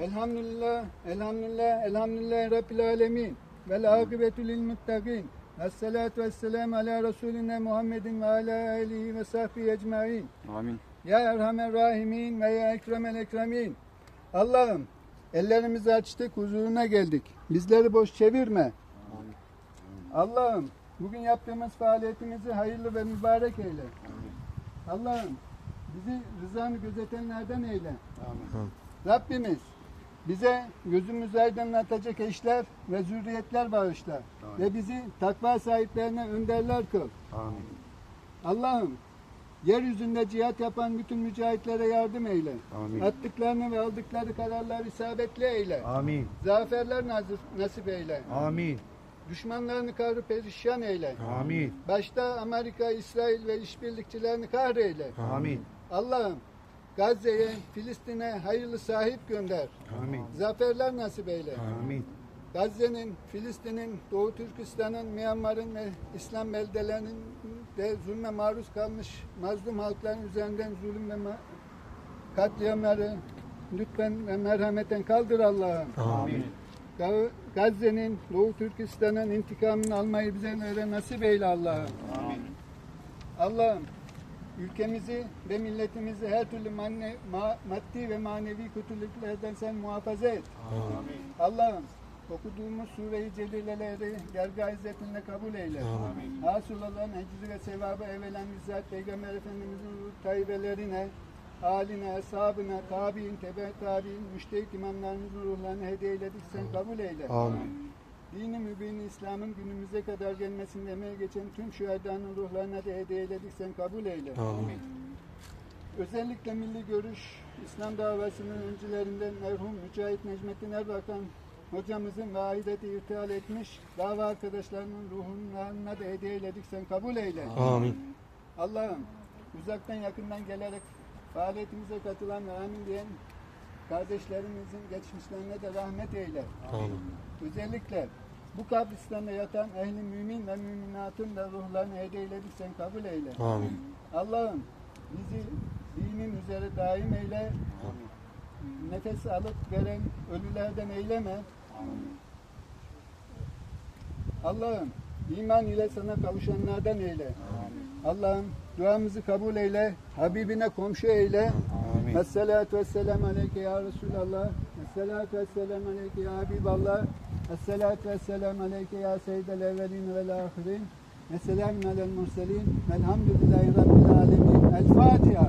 Elhamdülillah, elhamdülillah, elhamdülillah Rabbil alemin. Vel akıbetü lil muttaqin. Vessalatu vesselamu ala Resulina Muhammedin ve ala alihi ve sahbihi ecmain. Amin. Ya Erhamer Rahimin ve ya Ekremel Ekremin. Allah'ım ellerimizi açtık huzuruna geldik. Bizleri boş çevirme. Allah'ım bugün yaptığımız faaliyetimizi hayırlı ve mübarek eyle. Allah'ım bizi rızanı gözetenlerden eyle. Rabbimiz bize gözümüzü aydınlatacak eşler ve zürriyetler bağışla. Ve bizi takva sahiplerine önderler kıl. Amin. Allah'ım yeryüzünde cihat yapan bütün mücahitlere yardım eyle. Amin. Attıklarını ve aldıkları kararlar isabetli eyle. Amin. Zaferler nazır, nasip eyle. Amin. Düşmanlarını kahrı perişan eyle. Amin. Başta Amerika, İsrail ve işbirlikçilerini kahreyle. Amin. Allah'ım Gazze'ye, Filistin'e hayırlı sahip gönder. Amin. Zaferler nasip eyle. Amin. Gazze'nin, Filistin'in, Doğu Türkistan'ın, Myanmar'ın ve İslam beldelerinin de zulme maruz kalmış mazlum halkların üzerinden zulüm ve katliamları lütfen ve merhameten kaldır Allah'ım. Amin. Ga- Gazze'nin, Doğu Türkistan'ın intikamını almayı bize nasip eyle Allah'ım. Allah'ım ülkemizi ve milletimizi her türlü manne, ma- maddi ve manevi kötülüklerden sen muhafaza et. Allah'ım okuduğumuz sure-i celileleri gergah izzetinle kabul eyle. Hasıl olan ecri ve sevabı evvelen bizzat Peygamber Efendimizin tayyibelerine, haline, ashabına, tabi'in, tebe tabi'in, müştehit imamlarımızın ruhlarını hediye eyledik. Sen kabul eyle. Amin. Dini mübin İslam'ın günümüze kadar gelmesinde emeği geçen tüm şühedanın ruhlarına da hediye eyledik. Sen kabul eyle. Amin. Özellikle milli görüş İslam davasının öncülerinden merhum Mücahit Necmettin Erbakan hocamızın ve ahireti irtihal etmiş dava arkadaşlarının ruhlarına da hediye eyledik. Sen kabul eyle. Amin. Allah'ım uzaktan yakından gelerek faaliyetimize katılan ve amin diyen kardeşlerimizin geçmişlerine de rahmet eyle. Amin. Özellikle bu kabristanda yatan ehli mümin ve müminatın da ruhlarını hediye eyledik. Sen kabul eyle. Amin. Allah'ım bizi dinin üzere daim eyle. Nefes alıp veren ölülerden eyleme. Allah'ım iman ile sana kavuşanlardan eyle. Allah'ım duamızı kabul eyle. Habibine komşu eyle. Amin. Esselatu vesselam aleyke ya Resulallah. Esselatu vesselam aleyke ya Habiballah. Esselatu vesselam aleyke ya Seyyidel evvelin vel ahirin. Ve selamun alel murselin. Velhamdülillahi Rabbil alemin. El Fatiha.